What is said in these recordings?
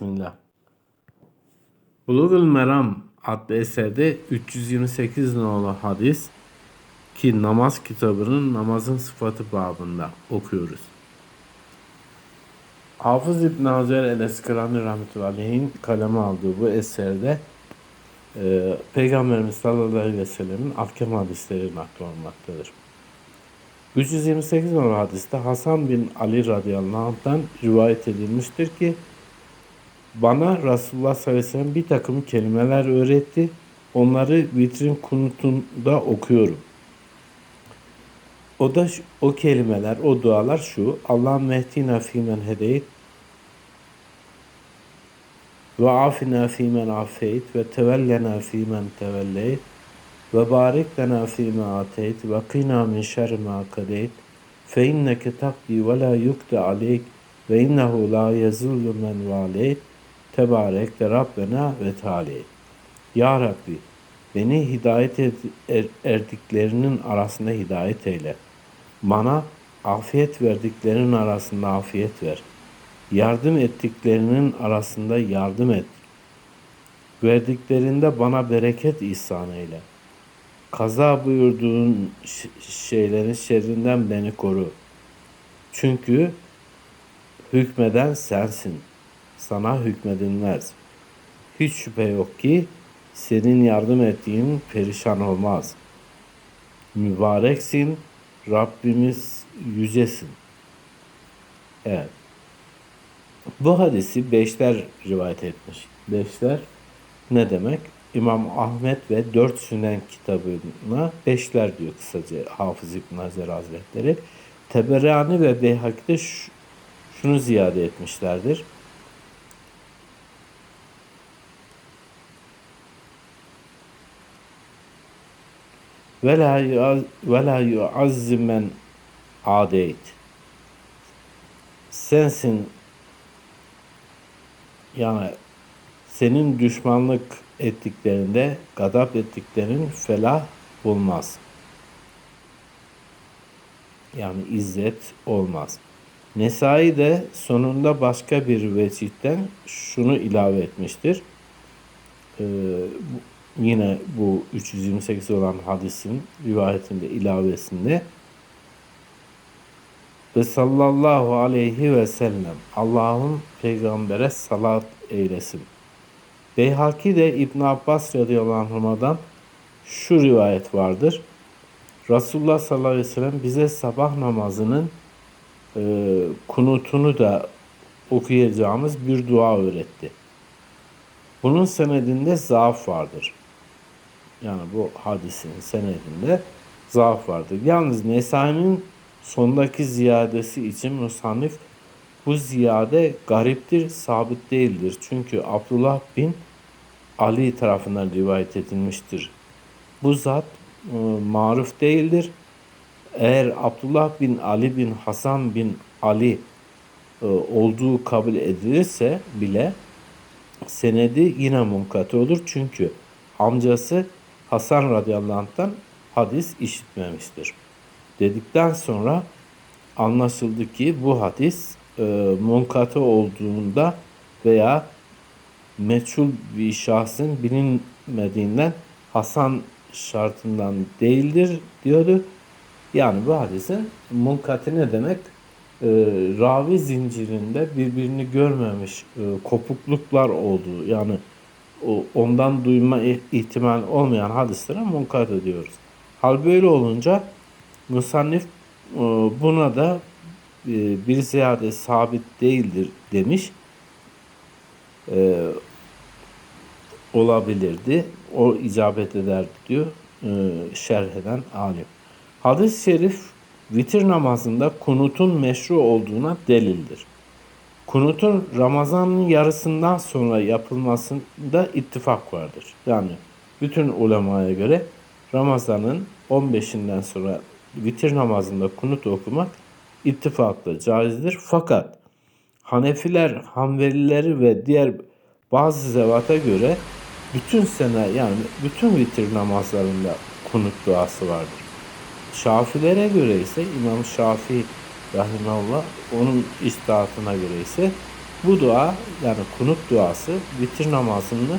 Bismillah. Bulugul Meram adlı eserde 328 nolu hadis ki namaz kitabının namazın sıfatı babında okuyoruz. Hafız İbn Hacer el-Eskalani rahmetullahi aleyhin kaleme aldığı bu eserde e, Peygamberimiz sallallahu aleyhi ve sellemin ahkam hadisleri naklanmaktadır. 328 numaralı hadiste Hasan bin Ali radıyallahu anh'tan rivayet edilmiştir ki bana Resulullah sallallahu aleyhi ve sellem bir takım kelimeler öğretti. Onları vitrin kunutunda okuyorum. O da o kelimeler, o dualar şu. Allah mehdina fimen hedeyt ve afina fimen afeyt ve tevellena fimen tevelleyt ve barik lena fîmâ ateyt ve qina min şerri mâ kadeyt fe inneke takdi ve la yukde aleyk ve innehu la yezillu men valeyt tebarek de Rabbena ve Teala. Ya Rabbi beni hidayet et, er- erdiklerinin arasında hidayet eyle. Bana afiyet verdiklerinin arasında afiyet ver. Yardım ettiklerinin arasında yardım et. Verdiklerinde bana bereket ihsan eyle. Kaza buyurduğun şeylerin şerrinden beni koru. Çünkü hükmeden sensin. Sana hükmedilmez. Hiç şüphe yok ki senin yardım ettiğin perişan olmaz. Mübareksin, Rabbimiz yücesin. Evet. Bu hadisi beşler rivayet etmiş. Beşler ne demek? İmam Ahmet ve Dört Sünen kitabına beşler diyor kısaca Hafız İbn Hacer Hazretleri. Teberani ve Beyhaki'de şu- şunu ziyade etmişlerdir. Ve la ve la yuazzimen adeyt. Sensin yani senin düşmanlık ettiklerinde, gadap ettiklerin felah bulmaz. Yani izzet olmaz. Nesai de sonunda başka bir vecihten şunu ilave etmiştir. Ee, yine bu 328 olan hadisin rivayetinde ilavesinde ve sallallahu aleyhi ve sellem Allah'ın peygambere salat eylesin. Beyhaki de İbn Abbas radıyallahu anhuma'dan şu rivayet vardır. Resulullah sallallahu aleyhi ve sellem bize sabah namazının e, kunutunu da okuyacağımız bir dua öğretti. Bunun senedinde zaaf vardır. Yani bu hadisin senedinde zaaf vardır. Yalnız Nesai'nin sondaki ziyadesi için musannif bu ziyade gariptir, sabit değildir. Çünkü Abdullah bin Ali tarafından rivayet edilmiştir. Bu zat e, maruf değildir. Eğer Abdullah bin Ali bin Hasan bin Ali e, olduğu kabul edilirse bile senedi yine munkati olur. Çünkü amcası Hasan radıyallahu anh'tan hadis işitmemiştir. Dedikten sonra anlaşıldı ki bu hadis e, munkati olduğunda veya meçhul bir şahsın bilinmediğinden Hasan şartından değildir diyordu. Yani bu hadisin munkati ne demek? Ee, ravi zincirinde birbirini görmemiş e, kopukluklar olduğu yani ondan duyma ihtimal olmayan hadislere munkati diyoruz. Hal böyle olunca musannif e, buna da e, bir ziyade sabit değildir demiş. E, olabilirdi. O icabet ederdi diyor e, şerh eden alim. Hadis-i şerif vitir namazında kunutun meşru olduğuna delildir. Kunutun Ramazan'ın yarısından sonra yapılmasında ittifak vardır. Yani bütün ulemaya göre Ramazan'ın 15'inden sonra vitir namazında kunut okumak ittifakla caizdir. Fakat Hanefiler, Hanbelileri ve diğer bazı zevata göre bütün sene yani bütün vitir namazlarında kunut duası vardır. Şafilere göre ise İmam Şafii Rahimahullah onun istihatına göre ise Bu dua yani kunut duası vitir namazını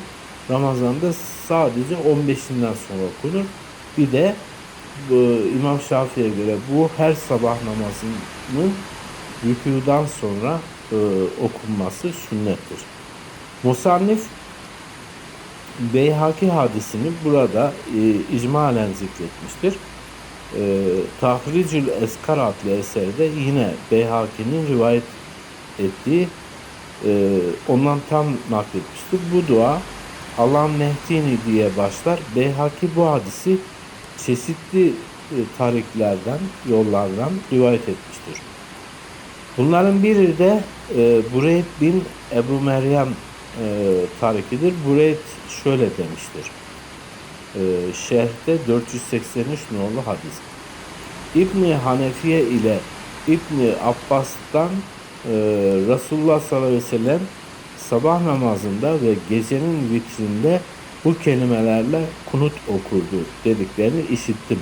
Ramazan'da sadece 15'inden sonra okunur. Bir de bu, İmam Şafii'ye göre bu her sabah namazının rükûdan sonra e, okunması sünnettir. Musannif Beyhaki hadisini burada e, icmalen zikretmiştir. E, Tahricül Eskar adlı eserde yine Beyhaki'nin rivayet ettiği e, ondan tam nakletmiştir. Bu dua Allah'ın Mehdini diye başlar. Beyhaki bu hadisi çeşitli e, tariklerden, yollardan rivayet etmiştir. Bunların biri de e, Bureyd bin Ebu Meryem e, tarikidir. Bureyd şöyle demiştir. E, şerhte 483 nolu hadis. İbni Hanefiye ile İbni Abbas'tan e, Resulullah sallallahu aleyhi ve sellem sabah namazında ve gecenin vitrinde bu kelimelerle kunut okurdu dediklerini işittim.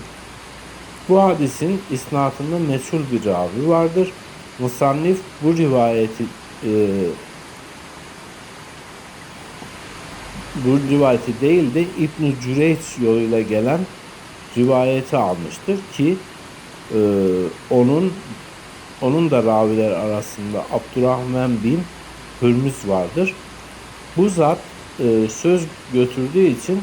Bu hadisin isnatında meçhul bir ravi vardır. Musannif bu rivayeti e, bu rivayeti değil de İbn Cüreyç yoluyla gelen rivayeti almıştır ki e, onun onun da raviler arasında Abdurrahman bin Hürmüz vardır. Bu zat e, söz götürdüğü için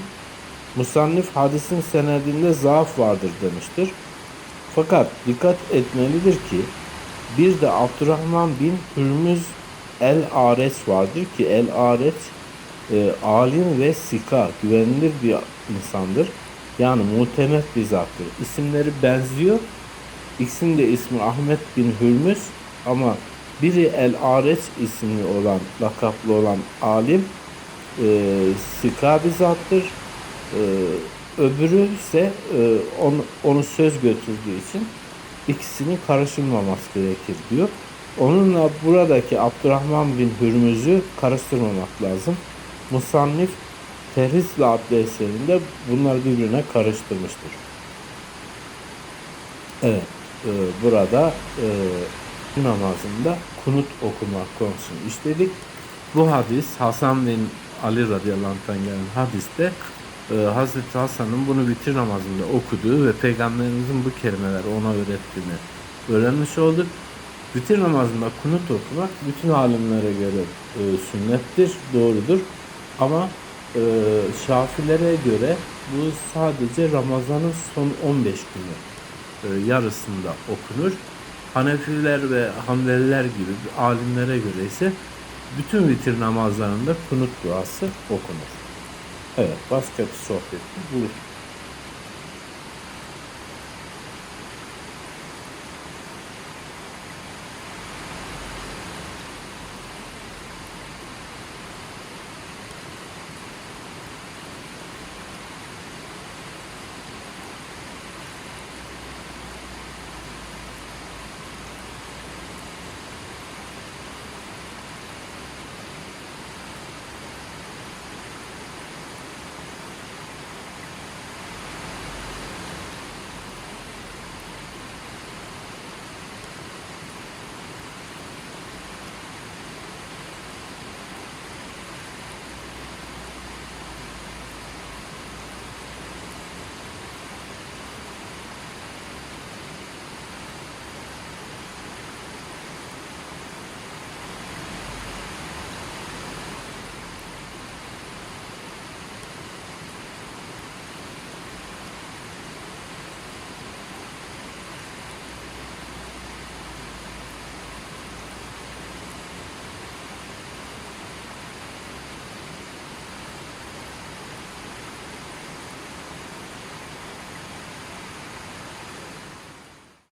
Musannif hadisin senedinde zaaf vardır demiştir. Fakat dikkat etmelidir ki bir de Abdurrahman bin Hürmüz el-Areç vardır ki el-Areç e, alim ve sika, güvenilir bir insandır. Yani muhtemet bir zattır. İsimleri benziyor. İkisinin de ismi Ahmet bin Hürmüz ama biri El-Areç isimli olan, lakaplı olan alim e, sika bir zattır. E, öbürü ise e, onu, onu söz götürdüğü için ikisinin karışılmaması gerekir diyor. Onunla buradaki Abdurrahman bin Hürmüz'ü karıştırmamak lazım. Musannif Terhisle adlı eserinde bunları birbirine karıştırmıştır. Evet, e, burada e, namazında kunut okumak konusunu işledik. Bu hadis Hasan bin Ali radıyallahu gelen hadiste e, Hazreti Hasan'ın bunu bitir namazında okuduğu ve Peygamberimizin bu kelimeleri ona öğrettiğini öğrenmiş olduk. Bitir namazında kunut okumak bütün alimlere göre e, sünnettir, doğrudur. Ama e, Şafilere göre bu sadece Ramazan'ın son 15 günü e, yarısında okunur. Hanefiler ve Hanbeliler gibi alimlere göre ise bütün vitir namazlarında kunut duası okunur. Evet, başka bir sohbet bulur.